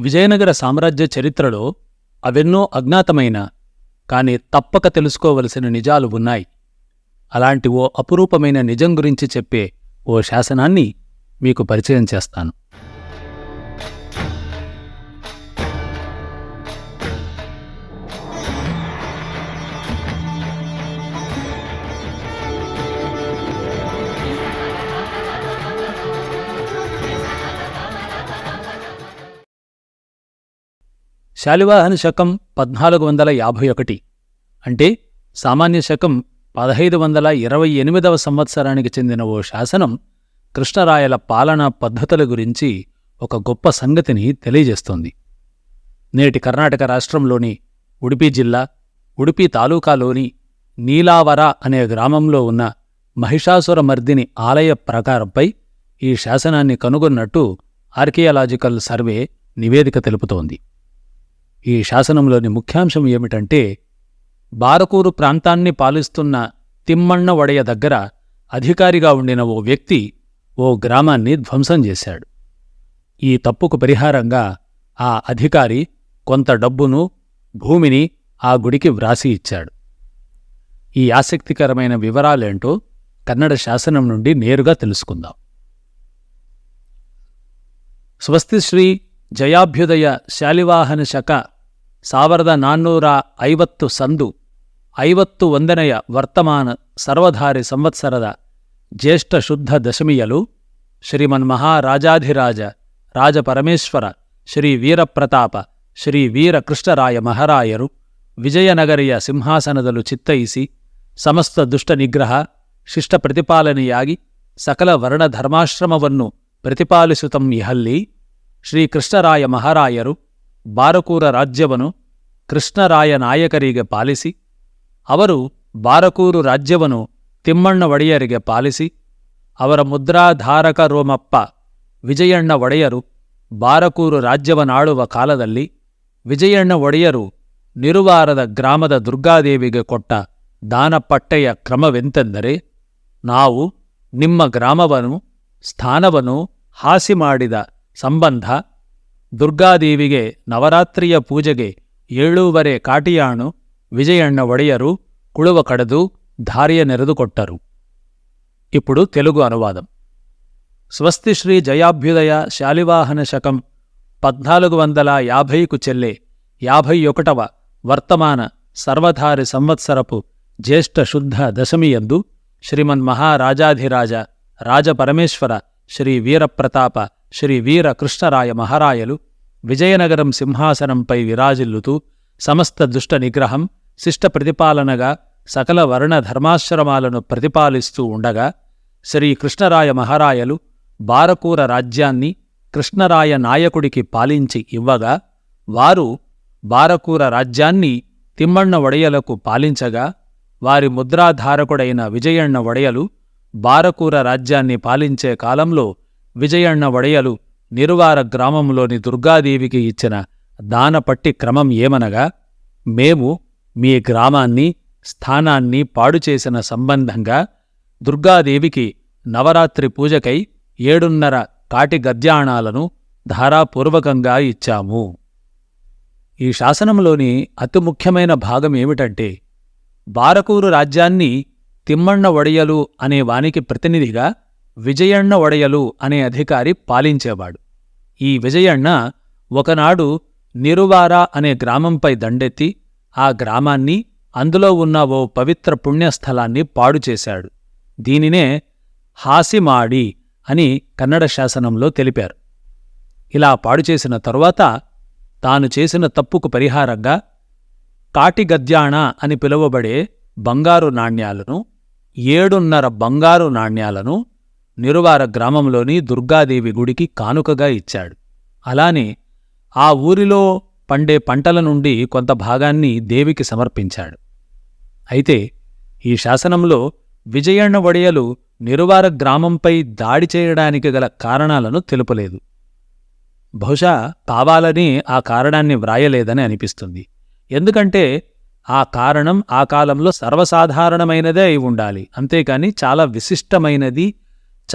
విజయనగర సామ్రాజ్య చరిత్రలో అవెన్నో అజ్ఞాతమైన కాని తప్పక తెలుసుకోవలసిన నిజాలు ఉన్నాయి. అలాంటి ఓ అపురూపమైన నిజం గురించి చెప్పే ఓ శాసనాన్ని మీకు పరిచయం చేస్తాను. శాలివాహన శకం పద్నాలుగు వందల యాభై ఒకటి. అంటే సామాన్య శకం పదహైదు వందల ఇరవై ఎనిమిదవ సంవత్సరానికి చెందిన ఓ శాసనం కృష్ణరాయల పాలనా పద్ధతుల గురించి ఒక గొప్ప సంగతిని తెలియజేస్తోంది. నేటి కర్ణాటక రాష్ట్రంలోని ఉడిపి జిల్లా ఉడిపి తాలూకాలోని నీలావర అనే గ్రామంలో ఉన్న మహిషాసురమర్దిని ఆలయ ప్రకారంపై ఈ శాసనాన్ని కనుగొన్నట్టు ఆర్కియాలాజికల్ సర్వే నివేదిక తెలుపుతోంది. ఈ శాసనంలోని ముఖ్యాంశం ఏమిటంటే బారకూరు ప్రాంతాన్ని పాలిస్తున్న తిమ్మಣ್ణ వడయ దగ్గర అధికారిగా ఉండిన ఓ వ్యక్తి ఓ గ్రామాన్ని ధ్వంసం చేశాడు. ఈ తప్పుకు పరిహారంగా ఆ అధికారి కొంత డబ్బును భూమిని ఆ గుడికి వ్రాసి ఇచ్చాడు. ఈ ఆసక్తికరమైన వివరాలేంటో కన్నడ శాసనం నుండి నేరుగా తెలుసుకుందాం. స్వస్తిశ్రీ జయాభ్యుదయ శాలివాహన శక ಸಾವಿರದ ನಾನ್ನೂರ ಐವತ್ತು ಸಂದು, ಐವತ್ತು ಒಂದನೆಯ ವರ್ತಮಾನ ಸರ್ವಧಾರಿ ಸಂವತ್ಸರದ ಜ್ಯೇಷ್ಠ ಶುದ್ಧ ದಶಮಿಯಲು ಶ್ರೀಮನ್ ಶ್ರೀಮನ್ಮಹಾರಾಜಾಧಿರಾಜ ರಾಜಪರಮೇಶ್ವರ ಶ್ರೀ ವೀರಪ್ರತಾಪ ಶ್ರೀ ವೀರಕೃಷ್ಣರಾಯ ಮಹಾರಾಯರು ವಿಜಯನಗರಿಯ ಸಿಂಹಾಸನದಲು ಚಿತ್ತೈಸಿ ಸಮಸ್ತ ದುಷ್ಟ ನಿಗ್ರಹ, ಶಿಷ್ಟ ಪ್ರತಿಪಾಲನೆಯಾಗಿ ಸಕಲ ವರ್ಣಧರ್ಮಾಶ್ರಮವನ್ನು ಪ್ರತಿಪಾಲಿಸುತ್ತಂ ಇಹಲ್ಲಿ ಶ್ರೀಕೃಷ್ಣರಾಯ ಮಹಾರಾಯರು ಬಾರಕೂರ ರಾಜ್ಯವನ್ನು ಕೃಷ್ಣರಾಯ ನಾಯಕರಿಗೆ ಪಾಲಿಸಿ, ಅವರು ಬಾರಕೂರು ರಾಜ್ಯವನ್ನು ತಿಮ್ಮಣ್ಣ ಒಡೆಯರಿಗೆ ಪಾಲಿಸಿ, ಅವರ ಮುದ್ರಾಧಾರಕ ರೋಮಪ್ಪ ವಿಜಯಣ್ಣ ಒಡೆಯರು ಬಾರಕೂರು ರಾಜ್ಯವನ್ನಾಳುವ ಕಾಲದಲ್ಲಿ ವಿಜಯಣ್ಣ ಒಡೆಯರು ನಿರುವಾರದ ಗ್ರಾಮದ ದುರ್ಗಾದೇವಿಗೆ ಕೊಟ್ಟ ದಾನಪಟ್ಟೆಯ ಕ್ರಮವೆಂತೆಂದರೆ, ನಾವು ನಿಮ್ಮ ಗ್ರಾಮವನ್ನು, ಸ್ಥಾನವನ್ನು ಹಾಸಿ ಮಾಡಿದ ಸಂಬಂಧ ದುರ್ಗಾದೇವಿಗೆ ನವರಾತ್ರಿಯ ಪೂಜೆಗೆ ಏಳೂವರೆ ಕಾಟಿಯಾಣು విజయన్న ఒడయరు కుళువ కడదు ధార్య ఇప్పుడు తెలుగు అనువాదం స్వస్తి శ్రీ జయాభ్యుదయ శాలివాహన శకం పద్నాలుగు వందల యాభైకు చెల్లే యాభై ఒకటవ వర్తమాన సర్వధారి సంవత్సరపు జ్యేష్ఠ శుద్ధ దశమియందు శ్రీమన్మహారాజాధిరాజ రాజపరమేశ్వర శ్రీ వీరప్రతాప శ్రీ వీర కృష్ణరాయ మహారాయలు విజయనగరం సింహాసనంపై విరాజిల్లుతూ సమస్త దుష్ట నిగ్రహం శిష్ట ప్రతిపాలనగా సకల వర్ణ ధర్మాశ్రమాలను ప్రతిపాలిస్తూ ఉండగా శ్రీ కృష్ణరాయ మహారాయలు బారకూర రాజ్యాన్ని కృష్ణరాయ నాయకుడికి పాలించి ఇవ్వగా వారు బారకూర రాజ్యాన్ని తిమ్మಣ್ణ ఒడయలకు పాలించగా వారి ముద్రాధారకుడైన విజయಣ್ణ ఒడయలు బారకూర రాజ్యాన్ని పాలించే కాలంలో విజయಣ್ణ వడయలు నిరువార గ్రామంలోని దుర్గాదేవికి ఇచ్చిన దానపట్టి క్రమం ఏమనగా మేము మీ గ్రామాన్ని స్థానాన్ని పాడుచేసిన సంబంధంగా దుర్గాదేవికి నవరాత్రి పూజకై ఏడున్నర కాటి గద్యాణాలను ధారాపూర్వకంగా ఇచ్చాము. ఈ శాసనంలోని అతి ముఖ్యమైన భాగం ఏమిటంటే బారకూరు రాజ్యాన్ని తిమ్మణ్ణ వడయలు అనే వానికి ప్రతినిధిగా విజయణ్ణ వడయలు అనే అధికారి పాలించేవాడు. ఈ విజయణ్ణ ఒకనాడు నిరువారా అనే గ్రామంపై దండెత్తి ఆ గ్రామాన్ని అందులో ఉన్న ఓ పవిత్ర పుణ్యస్థలాన్ని పాడుచేశాడు. దీనినే హాసిమాడి అని కన్నడ శాసనంలో తెలిపారు. ఇలా పాడుచేసిన తరువాత తాను చేసిన తప్పుకు పరిహారంగా కాటిగద్యాణ అని పిలువబడే బంగారు నాణ్యాలను ఏడున్నర బంగారు నాణ్యాలను నిరువార గ్రామంలోని దుర్గాదేవి గుడికి కానుకగా ఇచ్చాడు. అలానే ఆ ఊరిలో పండే పంటల నుండి కొంత భాగాన్ని దేవికి సమర్పించాడు. అయితే ఈ శాసనంలో విజయಣ್ణ వడియలు నిరువార గ్రామంపై దాడి చేయడానికి గల కారణాలను తెలుపలేదు. బహుశా కావాలని ఆ కారణాన్ని వ్రాయలేదని అనిపిస్తుంది. ఎందుకంటే ఆ కారణం ఆ కాలంలో సర్వసాధారణమైనదే అయి ఉండాలి. అంతేకాని చాలా విశిష్టమైనది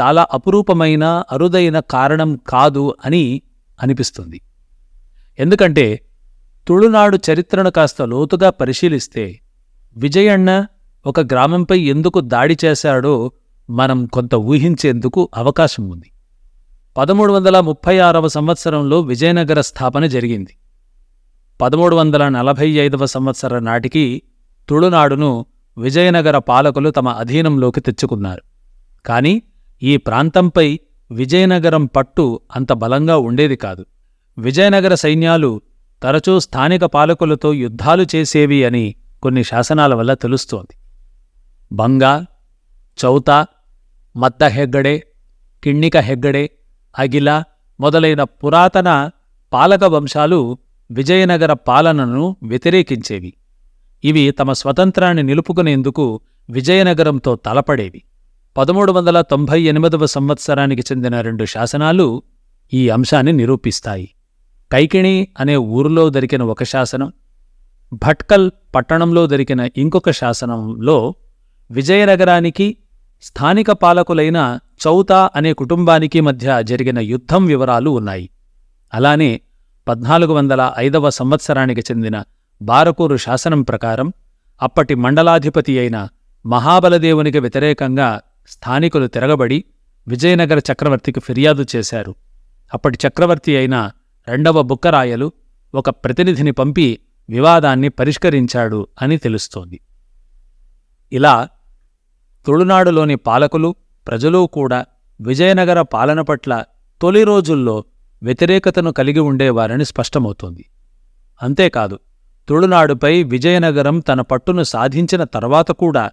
చాలా అపురూపమైన అరుదైన కారణం కాదు అని అనిపిస్తుంది. ఎందుకంటే తుళునాడు చరిత్రను కాస్త లోతుగా పరిశీలిస్తే విజయಣ್ణ ఒక గ్రామంపై ఎందుకు దాడి చేశాడో మనం కొంత ఊహించేందుకు అవకాశం ఉంది. పదమూడు వందల ముప్పై ఆరవ సంవత్సరంలో విజయనగర స్థాపన జరిగింది. పదమూడు వందల నలభై ఐదవ సంవత్సరం నాటికి తుళునాడును విజయనగర పాలకులు తమ అధీనంలోకి తెచ్చుకున్నారు. కాని ఈ ప్రాంతంపై విజయనగరం పట్టు అంత బలంగా ఉండేది కాదు. విజయనగర సైన్యాలు తరచూ స్థానిక పాలకులతో యుద్ధాలు చేసేవి అని కొన్ని శాసనాల వల్ల తెలుస్తోంది. బంగా చౌత మత్త హెగ్గడే కిణ్ణిక హెగ్గడే అగిల మొదలైన పురాతన పాలక వంశాలు విజయనగర పాలనను వ్యతిరేకించేవి. ఇవి తమ స్వతంత్రాన్ని నిలుపుకునేందుకు విజయనగరంతో తలపడేవి. పదమూడు వందల తొంభై ఎనిమిదవ సంవత్సరానికి చెందిన రెండు శాసనాలు ఈ అంశాన్ని నిరూపిస్తాయి. కైకిణి అనే ఊరిలో దొరికిన ఒక శాసనం భట్కల్ పట్టణంలో దొరికిన ఇంకొక శాసనంలో విజయనగరానికి స్థానిక పాలకులైన చౌతా అనే కుటుంబానికి మధ్య జరిగిన యుద్ధం వివరాలు ఉన్నాయి. అలానే పద్నాలుగు వందల ఐదవ సంవత్సరానికి చెందిన బారకూరు శాసనం ప్రకారం అప్పటి మండలాధిపతి అయిన మహాబలదేవునికి వ్యతిరేకంగా స్థానికులు తిరగబడి విజయనగర చక్రవర్తికి ఫిర్యాదు చేశారు. అప్పటి చక్రవర్తి అయిన రెండవ బుక్కరాయలు ఒక ప్రతినిధిని పంపి వివాదాన్ని పరిష్కరించాడు అని తెలుస్తోంది. ఇలా తుళునాడులోని పాలకులు ప్రజలు కూడా విజయనగర పాలన పట్ల తొలి రోజుల్లో వ్యతిరేకతను కలిగి ఉండేవారని స్పష్టమవుతోంది. అంతేకాదు తుళునాడుపై విజయనగరం తన పట్టును సాధించిన తర్వాత కూడా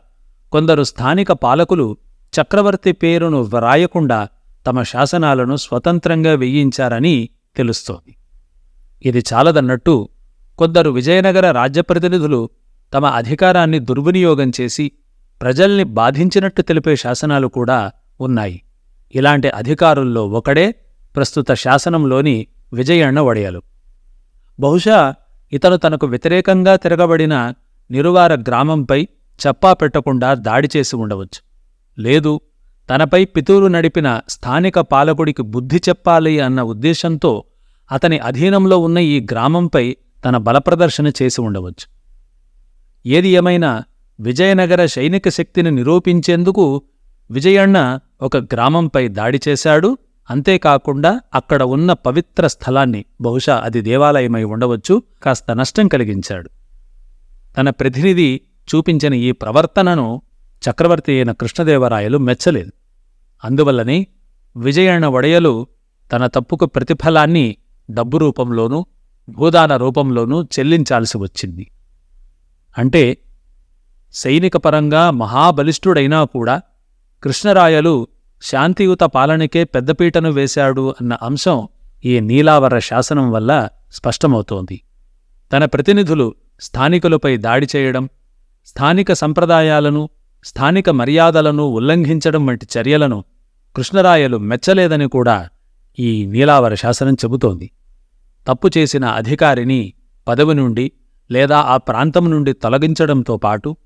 కొందరు స్థానిక పాలకులు చక్రవర్తి పేరును వ్రాయకుండా తమ శాసనాలను స్వతంత్రంగా వెయ్యించారని తెలుస్తోంది. ఇది చాలదన్నట్టు కొందరు విజయనగర రాజ్యప్రతినిధులు తమ అధికారాన్ని దుర్వినియోగం చేసి ప్రజల్ని బాధించినట్టు తెలిపే శాసనాలు కూడా ఉన్నాయి. ఇలాంటి అధికారుల్లో ఒకడే ప్రస్తుత శాసనంలోని విజయಣ್ణ వడయలు. బహుశా ఇతను తనకు వ్యతిరేకంగా తిరగబడిన నిరువార గ్రామంపై చెప్పా పెట్టకుండా దాడి చేసి ఉండవచ్చు. లేదు తనపై పితూరు నడిపిన స్థానిక పాలకుడికి బుద్ధి చెప్పాలి అన్న ఉద్దేశంతో అతని అధీనంలో ఉన్న ఈ గ్రామంపై తన బలప్రదర్శన చేసి ఉండవచ్చు. ఏది ఏమైనా విజయనగర సైనిక శక్తిని నిరూపించేందుకు విజయಣ್ణ ఒక గ్రామంపై దాడి చేశాడు? అంతేకాకుండా అక్కడ ఉన్న పవిత్ర స్థలాన్ని బహుశా అది దేవాలయమై ఉండవచ్చు కాస్త నష్టం కలిగించాడు. తన ప్రతినిధి చూపించిన ఈ ప్రవర్తనను చక్రవర్తి అయిన కృష్ణదేవరాయలు మెచ్చలేదు. అందువల్లనే విజయణ వడయలు తన తప్పుకు ప్రతిఫలాన్ని డబ్బు రూపంలోనూ భూదాన రూపంలోనూ చెల్లించాల్సి వచ్చింది. అంటే సైనికపరంగా మహాబలిష్ఠుడైనా కూడా కృష్ణరాయలు శాంతియుత పాలనకే పెద్దపీటను వేశాడు అన్న అంశం ఈ నీలావర శాసనం వల్ల స్పష్టమవుతోంది. తన ప్రతినిధులు స్థానికులపై దాడి చేయడం స్థానిక సంప్రదాయాలను స్థానిక మర్యాదలను ఉల్లంఘించడం వంటి చర్యలను కృష్ణరాయలు మెచ్చలేదని కూడా ఈ నీలావర శాసనం చెబుతోంది. తప్పు చేసిన అధికారిని పదవి నుండి లేదా ఆ ప్రాంతం నుండి తొలగించడంతో పాటు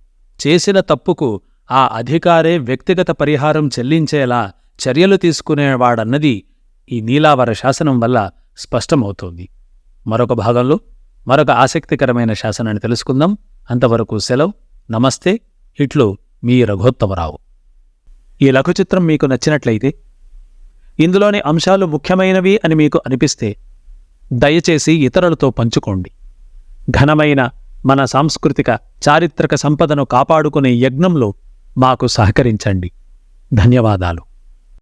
చేసిన తప్పుకు ఆ అధికారే వ్యక్తిగత పరిహారం చెల్లించేలా చర్యలు తీసుకునేవాడన్నది ఈ నీలావర శాసనం వల్ల స్పష్టమవుతోంది. మరొక భాగంలో మరొక ఆసక్తికరమైన శాసనాన్ని తెలుసుకుందాం. అంతవరకు సెలవు. నమస్తే. ఇట్లు మీ రఘోత్తమరావు. ఈ లఘుచిత్రం మీకు నచ్చినట్లయితే ఇందులోని అంశాలు ముఖ్యమైనవి అని మీకు అనిపిస్తే దయచేసి ఇతరులతో పంచుకోండి. ఘనమైన మన సాంస్కృతిక చారిత్రక సంపదను కాపాడుకునే యజ్ఞంలో మాకు సహకరించండి. ధన్యవాదాలు.